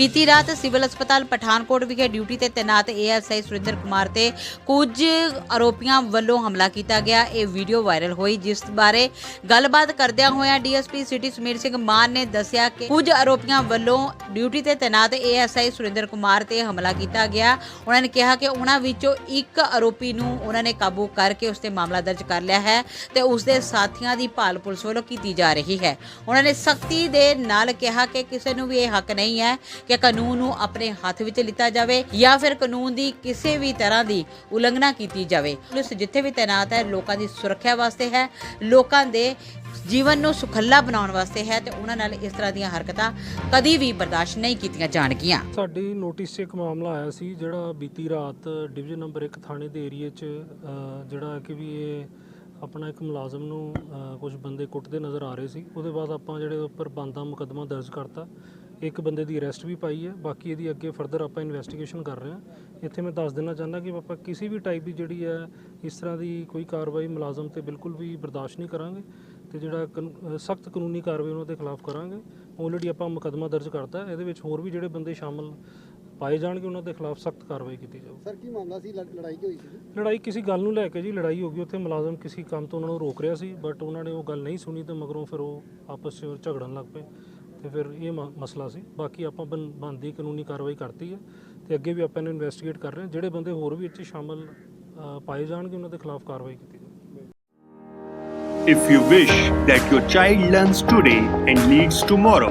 ਬੀਤੀ ਰਾਤ ਸਿਵਲ ਹਸਪਤਾਲ ਪਠਾਨਕੋਟ ਵਿਖੇ ਡਿਊਟੀ ਤੇ ਤੈਨਾਤ ਏਐਸਆਈ ਸੁਰਿੰਦਰ ਕੁਮਾਰ ਤੇ ਕੁਝ ਆਰੋਪੀਆਂ ਵੱਲੋਂ ਹਮਲਾ ਕੀਤਾ ਗਿਆ। ਇਹ ਵੀਡੀਓ ਵਾਇਰਲ ਹੋਈ, ਜਿਸ ਬਾਰੇ ਗੱਲਬਾਤ ਕਰਦਿਆਂ ਹੋਇਆਂ ਡੀਐਸਪੀ ਸਿਟੀ ਸਮੀਰ ਸਿੰਘ ਮਾਨ ਨੇ ਦੱਸਿਆ ਕਿ ਕੁਝ ਆਰੋਪੀਆਂ ਵੱਲੋਂ ਡਿਊਟੀ ਤੇ ਤੈਨਾਤ ਏਐਸਆਈ ਸੁਰਿੰਦਰ ਕੁਮਾਰ ਤੇ ਹਮਲਾ ਕੀਤਾ ਗਿਆ। ਉਹਨਾਂ ਨੇ ਕਿਹਾ ਕਿ ਉਹਨਾਂ ਵਿੱਚੋਂ ਇੱਕ ਆਰੋਪੀ ਨੂੰ ਉਹਨਾਂ ਨੇ ਕਾਬੂ ਕਰਕੇ ਉਸ ਤੇ ਮਾਮਲਾ ਦਰਜ ਕਰ ਲਿਆ ਹੈ ਤੇ ਉਸ ਦੇ ਸਾਥੀਆਂ ਦੀ ਭਾਲ ਪੁਲਿਸ ਵੱਲੋਂ ਕੀਤੀ ਜਾ ਰਹੀ ਹੈ। ਉਹਨਾਂ ਨੇ ਸਖਤੀ ਦੇ ਨਾਲ ਕਿਹਾ ਕਿ ਕਿਸੇ ਨੂੰ ਵੀ ਇਹ ਹੱਕ ਨਹੀਂ ਹੈ ਕਿ ਕਾਨੂੰਨ ਨੂੰ ਆਪਣੇ ਹੱਥ ਵਿੱਚ ਲਿੱਤਾ ਜਾਵੇ ਜਾਂ ਫਿਰ ਕਾਨੂੰਨ ਦੀ ਕਿਸੇ ਵੀ ਤਰ੍ਹਾਂ ਦੀ ਉਲੰਘਣਾ ਕੀਤੀ ਜਾਵੇ। ਪੁਲਿਸ ਜਿੱਥੇ ਵੀ ਤੈਨਾਤ ਹੈ ਲੋਕਾਂ ਦੀ ਸੁਰੱਖਿਆ ਵਾਸਤੇ ਹੈ ਲੋਕਾਂ ਦੇ ਜੀਵਨ ਨੂੰ ਸੁਖੱਲਾ ਬਣਾਉਣ ਵਾਸਤੇ ਹੈ ਤੇ ਉਹਨਾਂ ਨਾਲ ਇਸ ਤਰ੍ਹਾਂ ਦੀਆਂ ਹਰਕਤਾਂ ਕਦੀ ਵੀ ਬਰਦਾਸ਼ਤ ਨਹੀਂ ਕੀਤੀਆਂ ਜਾਣਗੀਆਂ। ਸਾਡੀ ਨੋਟਿਸ 'ਚ ਇੱਕ ਮਾਮਲਾ ਆਇਆ ਸੀ ਜਿਹੜਾ ਬੀਤੀ ਰਾਤ ਡਿਵੀਜ਼ਨ ਨੰਬਰ 1 ਥਾਣੇ ਦੇ ਏਰੀਏ 'ਚ ਅ, ਜਿਹੜਾ ਕਿ ਵੀ ਇਹ ਆਪਣਾ ਇੱਕ ਮੁਲਾਜ਼ਮ ਨੂੰ ਕੁਝ ਬੰਦੇ ਕੁੱਟਦੇ ਨਜ਼ਰ ਆ ਰਹੇ ਸੀ। ਉਹਦੇ ਬਾਅਦ ਆਪਾਂ ਜਿਹੜੇ ਉੱਪਰ ਬੰਦਾ ਮੁਕੱਦਮਾ ਦਰਜ ਕਰਤਾ, ਇੱਕ ਬੰਦੇ ਦੀ ਅਰੈਸਟ ਵੀ ਪਾਈ ਹੈ। ਬਾਕੀ ਇਹਦੀ ਅੱਗੇ ਫਰਦਰ ਆਪਾਂ ਇਨਵੈਸਟੀਗੇਸ਼ਨ ਕਰ ਰਹੇ ਹਾਂ। ਇੱਥੇ ਮੈਂ ਦੱਸ ਦੇਣਾ ਚਾਹੁੰਦਾ ਕਿ ਆਪਾਂ ਕਿਸੇ ਵੀ ਟਾਈਪ ਦੀ ਜਿਹੜੀ ਹੈ, ਇਸ ਤਰ੍ਹਾਂ ਦੀ ਕੋਈ ਕਾਰਵਾਈ ਮੁਲਾਜ਼ਮ ਤੇ ਬਿਲਕੁਲ ਵੀ ਬਰਦਾਸ਼ਤ ਨਹੀਂ ਕਰਾਂਗੇ ਤੇ ਜਿਹੜਾ ਸਖਤ ਕਾਨੂੰਨੀ ਕਾਰਵਾਈ ਉਹਨਾਂ ਦੇ ਖਿਲਾਫ ਕਰਾਂਗੇ। ਆਲਰੇਡੀ ਆਪਾਂ ਮੁਕੱਦਮਾ ਦਰਜ ਕਰਤਾ। ਇਹਦੇ ਵਿੱਚ ਹੋਰ ਵੀ ਜਿਹੜੇ ਬੰਦੇ ਸ਼ਾਮਲ ਪਾਏ ਜਾਣਗੇ ਉਹਨਾਂ ਦੇ ਖਿਲਾਫ ਸਖਤ ਕਾਰਵਾਈ ਕੀਤੀ ਜਾਊ। ਸਰ ਕੀ ਮਾਮਲਾ ਸੀ? ਲੜ- ਲੜਾਈ ਕੀ ਹੋਈ ਸੀ? ਲੜਾਈ ਕਿਸੇ ਗੱਲ ਨੂੰ ਲੈ ਕੇ ਜੀ ਲੜਾਈ ਹੋ ਗਈ। ਉੱਥੇ ਮੁਲਾਜ਼ਮ ਕਿਸੇ ਕੰਮ ਤੋਂ ਉਹਨਾਂ ਨੂੰ ਰੋਕ ਰਿਹਾ ਸੀ ਬਟ ਉਹਨਾਂ ਨੇ ਉਹ ਗੱਲ ਨਹੀਂ ਸੁਣੀ ਤੇ ਮਗਰੋਂ ਫਿਰ ਉਹ ਆਪਸ ਵਿੱਚ ਝਗੜਨ ਲੱਗ ਪਏ। ਤੇ ਫਿਰ ਇਹ ਮ- ਮਸਲਾ ਸੀ। ਬਾਕੀ ਆਪਾਂ ਬਣ- ਬਣਦੀ ਕਾਨੂੰਨੀ ਕਾਰਵਾਈ ਕਰਤੀ ਹੈ ਤੇ ਅੱਗੇ ਵੀ ਆਪਾਂ ਇਹਨੂੰ ਇਨਵੈਸਟੀਗੇਟ ਕਰ ਰਹੇ ਹਾਂ। ਜਿਹੜੇ ਬੰਦੇ ਹੋਰ ਵੀ ਇੱਥੇ ਸ਼ਾਮਲ ਅ, ਪਾਏ ਜਾਣਗੇ ਉਹਨਾਂ ਦੇ ਖਿਲਾਫ ਕਾਰਵਾਈ ਕੀਤੀ ਜਾਊਗੀ If you wish that your child learns today and leads tomorrow,